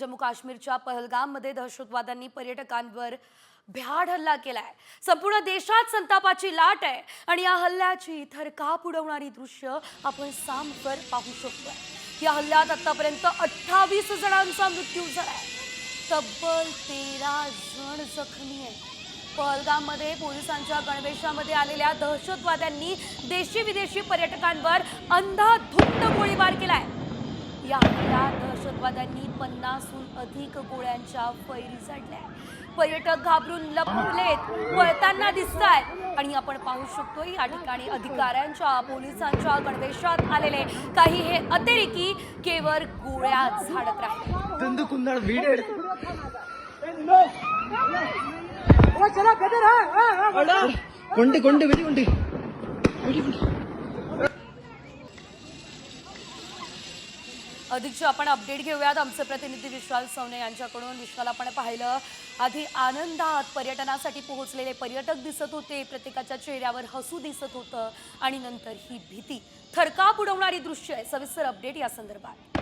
जम्मू काश्मीरच्या पहलगाममध्ये दहशतवाद्यांनी पर्यटकांवर भ्याड हल्ला केलाय. संपूर्ण देशात संतापाची लाट आहे आणि या हल्ल्याची थरकाप उडवणारी दृश्य आपण सामकर पाहू शकतोय. या हल्ल्यात आतापर्यंत अठ्ठावीस जणांचा मृत्यू झालाय. तब्बल तेरा जण जखमी आहे पहलगाममध्ये पोलिसांच्या गणवेशामध्ये आलेल्या दहशतवाद्यांनी देशी विदेशी पर्यटकांवर अंधाधुंद गोळीबार केलाय. या दहशतवाद्यांनी पन्नासहून अधिक गोळ्यांच्या फैरी झाडल्या. पर्यटक घाबरून लपलेत पळताना दिसत आहेत आणि आपण पाहू शकतो या ठिकाणी अधिकाऱ्यांच्या पोलिसांच्या गणवेशात आलेले काही हे अतिरेकी केवळ गोळ्या झाडत राहिले. कोणती कोणती कोणती कोणती? अधिकचे आपण अपडेट घेऊयात आमचे प्रतिनिधी विशाल सवने यांच्याकडून. विशाल आपण पाहिलं आधी आनंदात पर्यटनासाठी पोहोचलेले पर्यटक दिसत होते प्रत्येकाच्या चेहऱ्यावर हसू दिसत होतं आणि नंतर ही भीती. थरकाप उडवणारी दृश्य आहे. सविस्तर अपडेट या संदर्भात.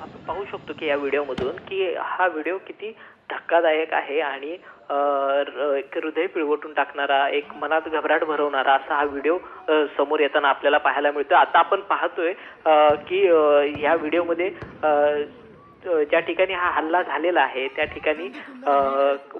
आपण पाहू शकतो की या व्हिडिओमधून की हा व्हिडिओ किती धक्कादायक आहे आणि एक हृदय पिळवटून टाकणारा एक मनात घबराट भरवणारा असा हा व्हिडिओ समोर येताना आपल्याला पाहायला मिळतो आता आपण पाहतोय की ह्या व्हिडिओमध्ये ज्या ठिकाणी हा हल्ला झालेला आहे त्या ठिकाणी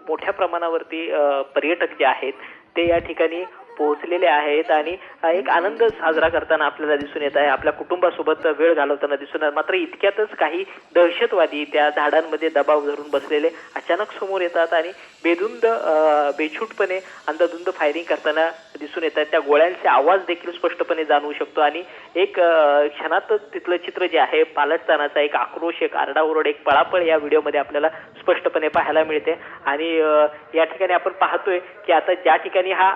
मोठ्या प्रमाणावरती पर्यटक जे आहेत ते या ठिकाणी पोहोचलेले आहेत आणि एक आनंद साजरा करताना आपल्याला दिसून येत आहे. आपल्या कुटुंबासोबत वेळ घालवताना दिसून येत मात्र इतक्यातच काही दहशतवादी त्या झाडांमध्ये दबाव धरून बसलेले अचानक समोर येतात आणि बेधुंद बेछूटपणे अंधाधुंद फायरिंग करताना दिसून येत आहेत त्या गोळ्यांचे आवाज देखील स्पष्टपणे जाणवू शकतो आणि एक क्षणात तिथलं चित्र जे आहे पालटतानाचा एक आक्रोश एक आरडाओरड एक पळापळ या व्हिडिओमध्ये आपल्याला स्पष्टपणे पाहायला मिळते. आणि या ठिकाणी आपण पाहतोय की आता ज्या ठिकाणी हा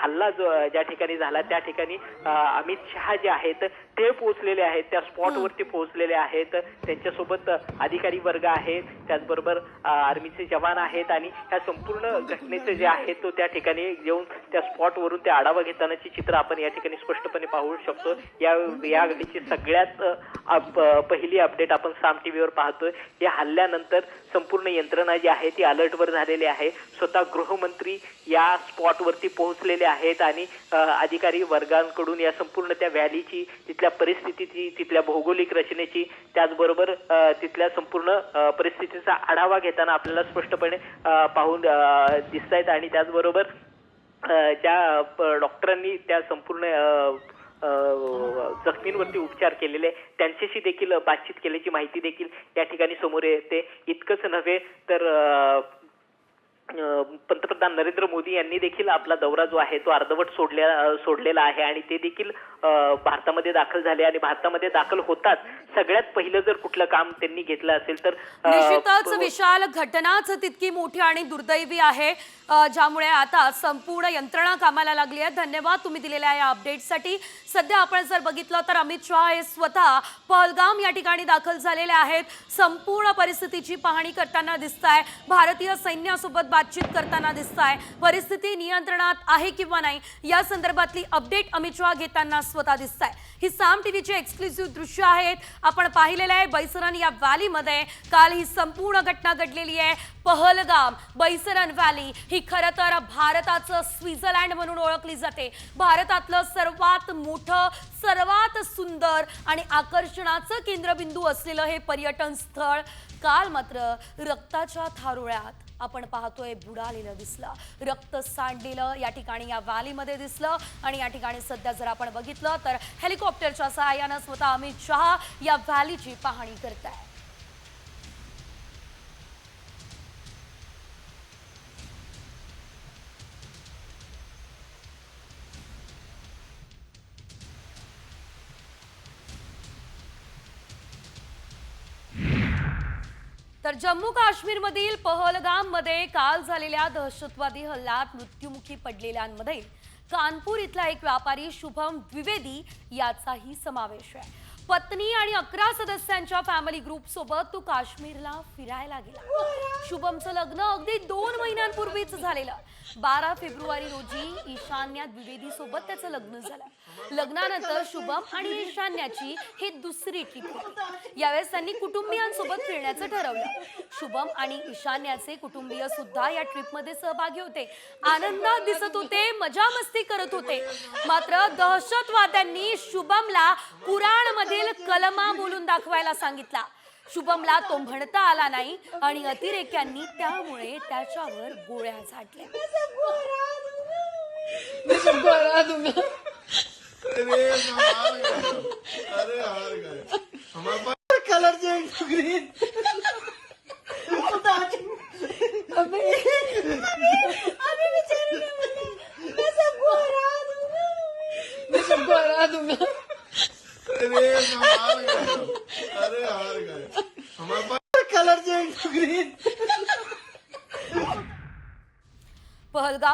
हल्ला जो ज्या ठिकाणी झाला त्या ठिकाणी अमित शहा जे आहेत ते पोहोचलेले आहेत त्या स्पॉटवरती पोहोचलेले आहेत. त्यांच्यासोबत अधिकारी वर्ग आहेत त्याचबरोबर आर्मीचे जवान आहेत आणि ह्या संपूर्ण घटनेचं जे आहे तो त्या ठिकाणी येऊन त्या स्पॉटवरून ते आढावा घेतानाची चित्र आपण या ठिकाणी स्पष्टपणे पाहू शकतो. या या घडीची सगळ्यात अप- पहिली अपडेट आपण साम टीव्हीवर पाहतोय. या हल्ल्यानंतर संपूर्ण यंत्रणा जी आहे ती अलर्टवर झालेली आहे. स्वतः गृहमंत्री या स्पॉटवरती पोहोचलेले आहेत आणि अधिकारी वर्गांकडून या संपूर्ण त्या व्हॅलीची तिथल्या परिस्थितीची तिथल्या भौगोलिक रचनेची त्याचबरोबर तिथल्या संपूर्ण परिस्थितीचा आढावा घेताना आपल्याला स्पष्टपणे पाहून दिसत आहेत आणि त्याचबरोबर ज्या डॉक्टरांनी त्या संपूर्ण जखमींवरती उपचार केलेले त्यांच्याशी देखील बातचीत केल्याची माहिती देखील या ठिकाणी समोर येते. इतकंच नव्हे तर पंतप्रधान नरेंद्र मोदी यांनी देखील आपला दौरा जो आहे तो अर्धवट सोडल्या सोडलेला आहे आणि ते देखील भारतामध्ये दाखल झाले आणि भारतामध्ये दाखल होताच. सगळ्यात पहिलं जर कुठलं काम त्यांनी घेतलं असेल तर निश्चितच विशाल घटनाच तितकी मोठी आणि दुर्दैवी आहे ज्यामुळे आता संपूर्ण यंत्रणा कामाला लागली आहे. धन्यवाद तुम्ही दिलेल्या या अपडेटसाठी सध्या आपण जर बघितलं तर अमित शहा हे स्वतः पहलगाम या ठिकाणी दाखल झालेले आहेत. संपूर्ण परिस्थितीची पाहणी करताना दिसत आहे भारतीय सैन्यासोबत बातचीत करताना दिसत आहे परिस्थिती नियंत्रणात आहे किंवा नाही? या संदर्भातली अपडेट अमित शहा घेताना स्वतः दिसत आहे ही साम टीव्हीची एक्सक्लुझिव्ह दृश्य आहेत. आपण पाहिलेलं आहे बैसरन या व्हॅलीमध्ये काल ही संपूर्ण घटना घडलेली आहे. पहलगाम बैसरन व्हॅली ही खरं तर भारताचं स्वित्झर्लंड म्हणून ओळखली जाते. भारतातलं सर्वात मोठं सर्वात सुंदर आणि आकर्षणाचं केंद्रबिंदू असलेलं हे पर्यटन स्थळ काल मात्र रक्ताच्या थारोळ्यात. आपण पाहतोय बुडालेलं दिसलं. रक्त सांडलेलं या ठिकाणी या व्हॅलीमध्ये दिसलं. आणि या ठिकाणी सध्या जर आपण बघितलं तर हेलिकॉप्टरच्या सहाय्यानं स्वतः अमित शहा या व्हॅलीची पाहणी करत आहे तर जम्मू काश्मीरमधील पहलगाममध्ये काल झालेल्या दहशतवादी हल्ल्यात मृत्युमुखी पडलेल्यांमध्ये कानपूर इथला एक व्यापारी शुभम द्विवेदी याचाही समावेश आहे. पत्नी आणि अकरा सदस्यांच्या फॅमिली ग्रुप सोबत तो काश्मीरला फिरायला गेला. शुभमचं लग्न अगदी दोन महिन्यांपूर्वीच झालेलं. बारा फेब्रुवारी रोजी ईशान्या द्विवेदी सोबत त्याचं लग्न झालं. लग्नानंतर शुभम आणि ईशान्याची ही दुसरी ट्रिप होती. यावेळेस त्यांनी कुटुंबियांसोबत फिरण्याचं ठरवलं. शुभम आणि ईशान्याचे कुटुंबीय सुद्धा या ट्रिपमध्ये सहभागी होते. आनंदात दिसत होते मजा मस्ती करत होते. मात्र दहशतवाद्यांनी शुभमला कुराणमधील कलमा बोलून दाखवायला सांगितला. शुभमला तो म्हणता आला नाही आणि अतिरेक्यांनी त्यामुळे त्याच्यावर गोळ्या झाडल्या मैं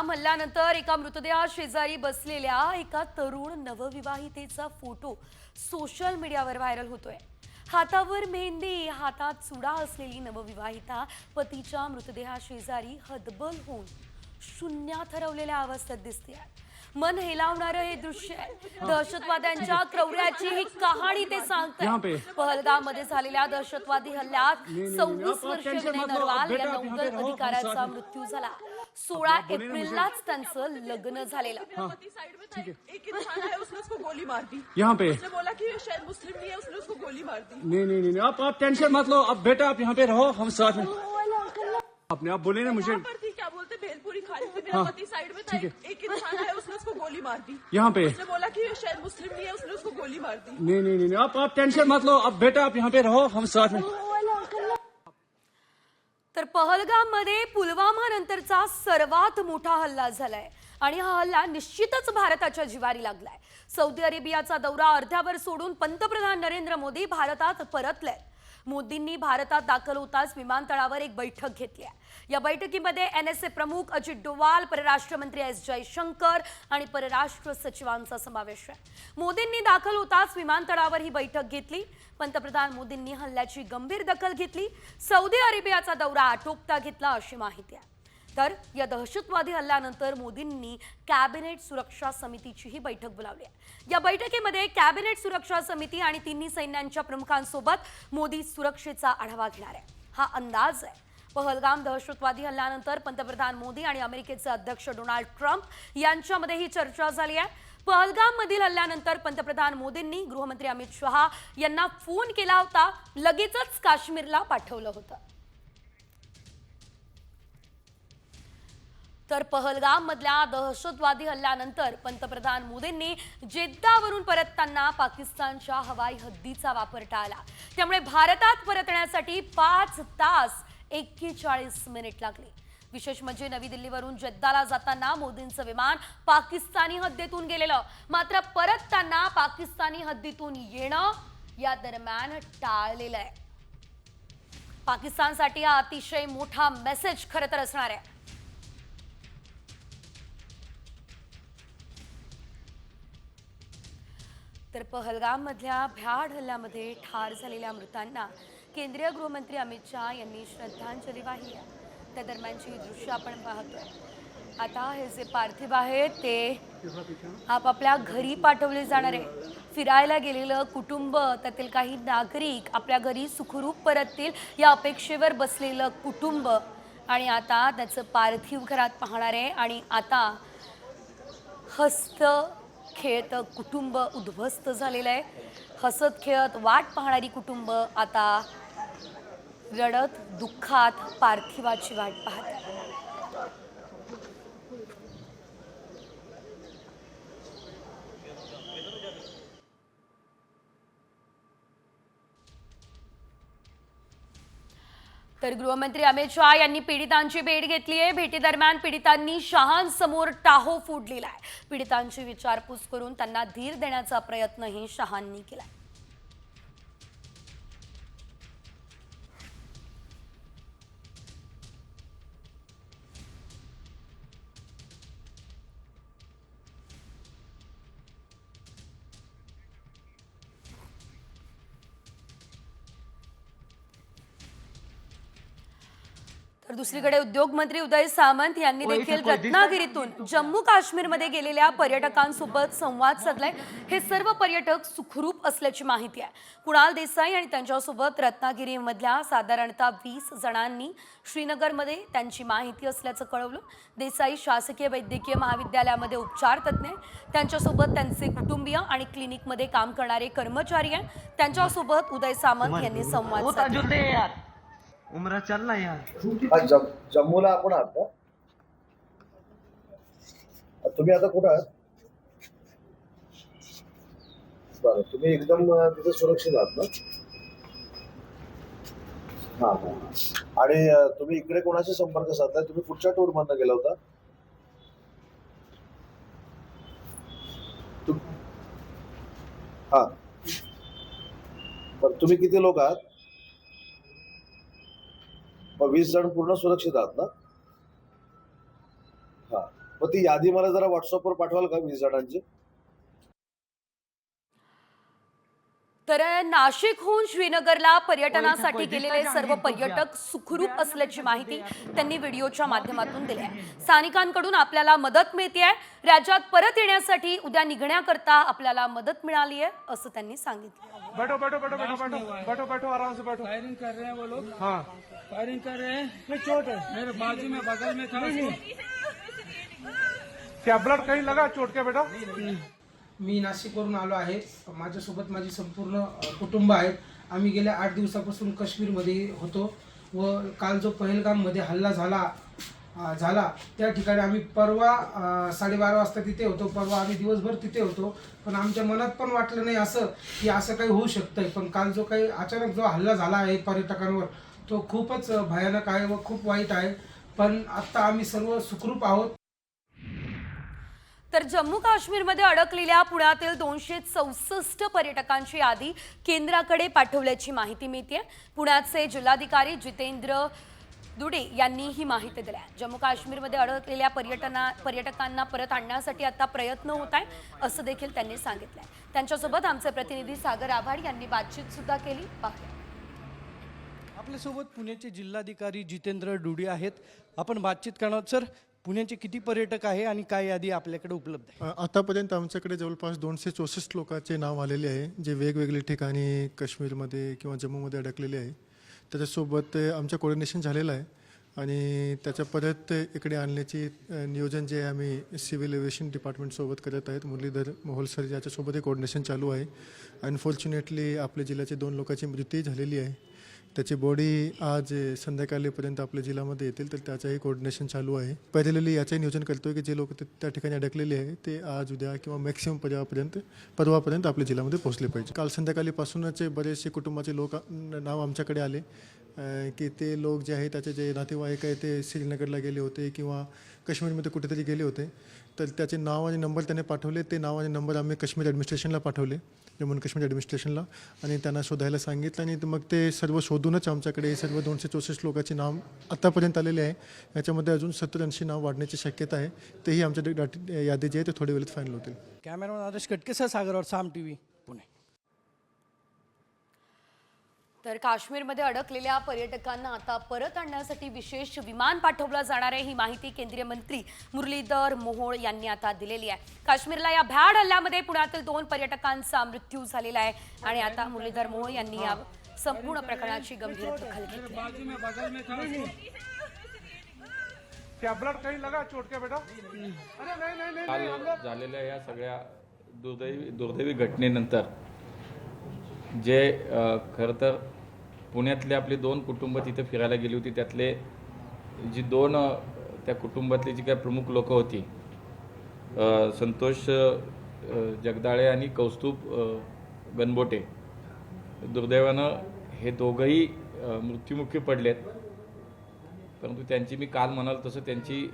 पहलगाम हल्ल्यानंतर एका मृतदेहा शेजारी बसलेल्या एका तरुण नवविवाहितेचा फोटो सोशल मीडियावर व्हायरल होतोय. हातावर मेहंदी हातात चुडा असलेली नवविवाहिता पतीच्या मृतदेहा शेजारी हतबल होऊन शून्यात हरवलेल्या अवस्थेत दिसते मन हेलावणारं हे दृश्य आहे. दहशतवाद्यांच्या क्रौर्याची ही कहाणी ते सांगते पहलगाममध्ये झालेल्या दहशतवादी हल्ल्यात सव्वीस वर्षीय विनय नरवाल या नौदल अधिकाऱ्याचा मृत्यू झाला. सोळा एप्रिललाच त्यांचं लग्न झालेलं. साइड एक इंसान है उसने उसको गोली मार दी. यहाँ पे. बोला कि शायद मुस्लिम नहीं है उसने उसको गोली मार दी. नहीं नहीं नहीं आप आप टेंशन मत लो अब बेटा आप यहाँ पे रहो हम साथ में आपने आप बोले ना मुझे यहाँ पर थी क्या बोलते? भेलपुरी खा रही थी मेरा पति साइड में था एक इंसान है उसने उसको गोली मार दी. यहाँ पे। उसने बोला कि शायद मुस्लिम नहीं है उसने उसको गोली मार दी. नहीं नहीं नहीं नहीं, आप आप टेंशन मत लो अब बेटा आप यहाँ पे रहो हम साथ में तर पहलगाममध्ये पुलवामा नंतरचा सर्वात मोठा हल्ला झालाय. आणि हा हल्ला निश्चितच भारताच्या जिवारी लागलाय. सौदी अरेबियाचा दौरा अर्ध्यावर सोडून पंतप्रधान नरेंद्र मोदी भारतात परतलाय मोदींनी भारतात दाखल होताच विमानतळावर एक बैठक घेतली आहे. या बैठकीमध्ये एन एस ए प्रमुख अजित डोवाल परराष्ट्र मंत्री एस जयशंकर आणि परराष्ट्र सचिवांचा समावेश आहे. मोदींनी दाखल होताच विमानतळावर ही बैठक घेतली. पंतप्रधान मोदींनी हल्ल्याची गंभीर दखल घेतली. सौदी अरेबियाचा दौरा आटोपता घेतला अशी माहिती आहे. तर या दहशतवादी हल्ल्यानंतर मोदींनी कॅबिनेट सुरक्षा समितीचीही बैठक बोलावली आहे. या बैठकीमध्ये कॅबिनेट सुरक्षा समिती आणि तिन्ही सैन्यांच्या प्रमुखांसोबत मोदी सुरक्षेचा आढावा घेणार आहे. हा अंदाज आहे. पहलगाम दहशतवादी हल्ल्यानंतर पंतप्रधान मोदी आणि अमेरिकेचे अध्यक्ष डोनाल्ड ट्रम्प यांच्यामध्ये ही चर्चा झाली आहे. पहलगाम मधील हल्ल्यानंतर पंतप्रधान मोदींनी गृहमंत्री अमित शहा यांना फोन केला होता. लगेचच काश्मीरला पाठवलं होतं. तर पहलगाम मधल्या दहशतवादी हल्ल्यानंतर पंतप्रधान मोदींनी जेद्दावरून परतताना पाकिस्तानच्या हवाई हद्दीचा वापर टाळला. त्यामुळे भारतात परतण्यासाठी पाच तास एक्केचाळीस मिनिट लागले. विशेष म्हणजे नवी दिल्लीवरून जेद्दाला जाताना मोदींचं विमान पाकिस्तानी हद्दीतून गेलेलं. मात्र परतताना पाकिस्तानी हद्दीतून येणं या दरम्यान टाळलेलं आहे. पाकिस्तानसाठी हा अतिशय मोठा मेसेज खरं तर असणार आहे. तर पहलगाममधल्या भ्याड हल्ल्यामध्ये ठार झालेल्या मृतांना केंद्रीय गृहमंत्री अमित शहा यांनी श्रद्धांजली वाहिली आहे. त्या दरम्यानची दृश्य आपण पाहतोय. आता हे जे पार्थिव आहेत ते आपापल्या घरी पाठवले जाणार आहे. फिरायला गेलेलं कुटुंब त्यातील काही नागरिक आपल्या घरी सुखरूप परततील या अपेक्षेवर बसलेलं कुटुंब आणि आता त्याचं पार्थिव घरात पाहणार आहे. आणि आता हस्त खेळत कुटुंब उद्ध्वस्त झालेलं आहे. हसत खेळत वाट पाहणारी कुटुंब आता रडत दुःखात पार्थिवाची वाट पाहत तर गृहमंत्री अमित शहा यांनी पीडितांची भेट घेतली आहे. भेटीदरम्यान पीडितांनी शहांसमोर टाहो फोडलेला आहे. पीडितांची विचारपूस करून त्यांना धीर देण्याचा प्रयत्नही शहांनी केलाय. तर दुसरीकडे उद्योग मंत्री उदय सामंत यांनी देखील रत्नागिरीतून जम्मू काश्मीरमध्ये गेलेल्या पर्यटकांसोबत संवाद साधलाय. हे सर्व पर्यटक सुखरूप असल्याची माहिती आहे. कुणाल देसाई आणि त्यांच्यासोबत रत्नागिरीमधल्या साधारणतः वीस जणांनी श्रीनगरमध्ये त्यांची माहिती असल्याचं कळवलं. देसाई शासकीय वैद्यकीय महाविद्यालयामध्ये उपचार तज्ज्ञ त्यांच्यासोबत त्यांचे कुटुंबीय आणि क्लिनिकमध्ये काम करणारे कर्मचारी आहे त्यांच्यासोबत उदय सामंत यांनी संवाद साधला. उमरा चल ना यार. हा जम जम्मूला आपण आहात का? तुम्ही आता कुठं आहात? बरं तुम्ही एकदम तिथे सुरक्षित आहात ना? हा हा आणि तुम्ही इकडे कोणाशी संपर्क साधलाय? तुम्ही कुठच्या टूर मधनं गेला होता? हा. बरं तुम्ही किती लोक आहात? मग वीस जण पूर्ण सुरक्षित आहात ना? हा. मग ती यादी मला जरा व्हॉट्सअपवर पाठवाल का वीस जणांची? तर नाशिकहून श्रीनगरला पर्यटनासाठी गेलेले सर्व पर्यटक सुखरूप असल्याची माहिती त्यांनी व्हिडिओच्या माध्यमातून दिली आहे स्थानिकांकडून आपल्याला मदत मिळते आहे राज्यात परत येण्यासाठी उद्या निघण्याकरता आपल्याला मदत मिळाली आहे असं त्यांनी सांगितलं. बैठो बैठो बैठो बैठो बैठो। बैठो बैठो आराम से बैठो। फायरिंग कर रहे हैं वो लोग। हाँ। फायरिंग कर रहे हैं। चोट है। मेरे बाजू में बगल में था। क्या ब्लड कहीं लगा चोट के बेटा? मी नाशिकवरून आलो आहे. माझ्यासोबत माझी संपूर्ण कुटुंब आहेत आम्ही गेल्या आठ दिवसापासून काश्मीरमध्ये होतो व काल जो पहलगाममध्ये हल्ला झाला झाला. त्या ठिकाणी आम्ही परवा साडेबारा वाजता तिथे होतो. परवा आम्ही दिवसभर तिथे होतो. पण आमच्या मनात पण वाटलं नाही असं की असं काही होऊ शकतंय. पण काल जो काही अचानक जो हल्ला झाला आहे पर्यटकांवर तो खूपच भयानक आहे व खूप वाईट आहे. पण आत्ता आम्ही सर्व सुखरूप आहोत. तर जम्मू काश्मीरमध्ये अडकलेल्या पुण्यातील दोनशे चौसष्ट पर्यटकांची यादी केंद्राकडे पाठवल्याची माहिती मिळते पुण्याचे जिल्हाधिकारी जितेंद्र दुडे यांनी ही माहिती दिली आहे. जम्मू काश्मीरमध्ये अडकलेल्या पर्यटना पर्यटकांना परत आणण्यासाठी आता प्रयत्न होत आहे असं देखील त्यांनी सांगितलं आहे. त्यांच्यासोबत आमचे प्रतिनिधी सागर आव्हाड यांनी बातचीत सुद्धा केली. पाहूया. आपल्यासोबत पुण्याचे जिल्हाधिकारी जितेंद्र डुडी आहेत. आपण बातचीत करणार. सर. पुण्याचे किती पर्यटक आहे आणि काय यादी आपल्याकडे उपलब्ध आहे? आतापर्यंत आमच्याकडे जवळपास दोनशे चौसष्ट लोकांचे नाव आलेले आहे जे वेगवेगळे ठिकाणी काश्मीरमध्ये किंवा जम्मूमध्ये अडकलेले आहे. त्याच्यासोबत आमचं कोऑर्डिनेशन झालेलं आहे. आणि त्याच्या परत इकडे आणण्याची नियोजन जे आहे आम्ही सिव्हिल एव्हिएशन डिपार्टमेंटसोबत करत आहेत मुरलीधर मोहोल सर याच्यासोबतही कोऑर्डिनेशन चालू आहे. अनफॉर्च्युनेटली आपल्या जिल्ह्याचे दोन लोकांची मृत्यू झालेली आहे. त्याची बॉडी आज संध्याकाळीपर्यंत आपल्या जिल्ह्यामध्ये येतील तर त्याचंही कोऑर्डिनेशन चालू आहे. पॅरेलली याचंही नियोजन करतोय की जे लोक त्या ठिकाणी अडकलेले आहे ते आज उद्या किंवा मॅक्सिमम परवापर्यंत परवापर्यंत आपल्या जिल्ह्यामध्ये पोहोचले पाहिजे. काल संध्याकाळीपासूनच बरेचसे कुटुंबाचे लोक नाव आमच्याकडे आले की ते लोक जे आहे त्याचे जे नातेवाईक आहे ते श्रीनगरला गेले होते किंवा काश्मीरमध्ये कुठेतरी गेले होते. तर त्याचे नाव आणि नंबर त्याने पाठवले. ते नाव आणि नंबर आम्ही काश्मीर ॲडमिनिस्ट्रेशनला पाठवले. जम्मू आणि काश्मीर ॲडमिनिस्ट्रेशनला आणि त्यांना शोधायला सांगितलं आणि मग ते सर्व शोधूनच आमच्याकडे सर्व दोनशे चौसष्ट लोकांचे नाव आत्तापर्यंत आलेले आहे. याच्यामध्ये अजून सत्तर ऐंशी नाव वाढण्याची शक्यता आहे. तेही आमच्या यादी जी आहे. ते थोड्या वेळेत फायनल होतील. कॅमेरामॅन आदेश कटके सर सागरवर साम टी व्ही तर काश्मीरमध्ये अडकलेल्या पर्यटकांना आता परत आणण्यासाठी विशेष विमान पाठवलं जाणार आहे. ही माहिती केंद्रीय मंत्री मुरलीधर मोहोळ यांनी आता दिलेली आहे. काश्मीरला या भ्याड हल्ल्यामध्ये पुण्यातील दोन पर्यटकांचा मृत्यू झालेला आहे आणि आता मुरलीधर मोहोळ यांनी या संपूर्ण प्रकरणाची गंभीर दखल घेतली झालेल्या या सगळ्या दुर्दैवी दुर्दैवी घटनेनंतर जे खरं तर पुण्यातले आपली दोन कुटुंब तिथे फिरायला गेली होती त्यातले जी दोन त्या कुटुंबातली जी काही प्रमुख लोक होती संतोष जगदाळे आणि कौस्तुभ गणबोटे दुर्दैवानं हे दोघंही मृत्युमुखी पडलेत. परंतु त्यांची मी काल म्हणाल तसं त्यांची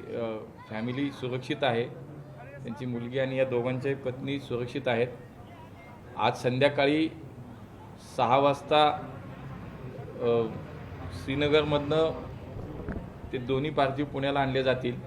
फॅमिली सुरक्षित आहे. त्यांची मुलगी आणि या दोघांच्याही पत्नी सुरक्षित आहेत. आज संध्याकाळी सहा वाजता श्रीनगरमधनं ते दोन्ही पार्थिव पुण्याला आणले जातील.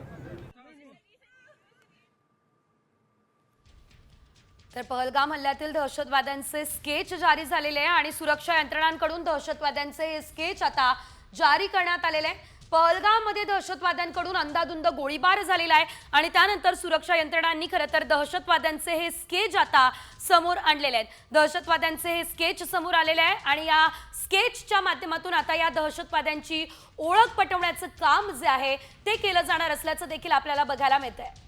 तर पहलगाम हल्ल्यातील दहशतवाद्यांचे स्केच जारी झालेले आहे आणि सुरक्षा यंत्रणांकडून दहशतवाद्यांचे हे स्केच आता जारी करण्यात आलेले आहे पहलगाममध्ये दहशतवाद्यांकडून अंधाधुंद गोळीबार झालेला आहे आणि त्यानंतर सुरक्षा यंत्रणांनी खरं तर दहशतवाद्यांचे हे स्केच आता समोर आणलेले आहेत. दहशतवाद्यांचे हे स्केच समोर आलेले आहे आणि या स्केचच्या माध्यमातून आता या दहशतवाद्यांची ओळख पटवण्याचं काम जे आहे ते केलं जाणार असल्याचं देखील आपल्याला बघायला मिळत आहे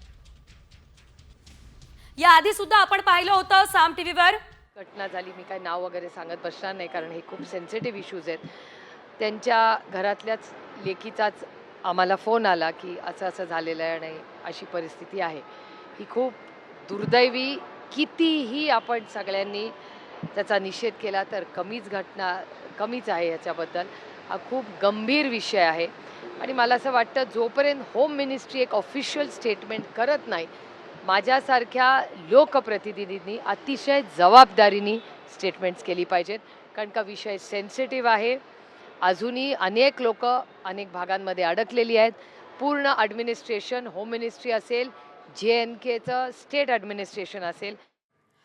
याआधी सुद्धा आपण पाहिलं होतं साम टीव्हीवर. घटना झाली मी काय नाव वगैरे सांगत बसणार नाही कारण हे खूप सेन्सिटिव्ह इश्यूज आहेत. त्यांच्या घरातल्याच लेखीचाच आम्हाला फोन आला की असं असं झालेलं आहे आणि अशी परिस्थिती आहे. ही खूप दुर्दैवी कितीही आपण सगळ्यांनी त्याचा निषेध केला तर कमीच घटना कमीच आहे याच्याबद्दल. हा खूप गंभीर विषय आहे. आणि मला असं वाटतं जोपर्यंत होम मिनिस्ट्री एक ऑफिशियल स्टेटमेंट करत नाही माझ्यासारख्या लोकप्रतिनिधींनी अतिशय जबाबदारीने स्टेटमेंट्स केली पाहिजेत. कारण का विषय सेन्सिटिव्ह आहे. अजूनही अनेक लोक अनेक भागांमध्ये अडकलेली आहेत. पूर्ण ॲडमिनिस्ट्रेशन होम मिनिस्ट्री असेल जे एन केचं स्टेट ॲडमिनिस्ट्रेशन असेल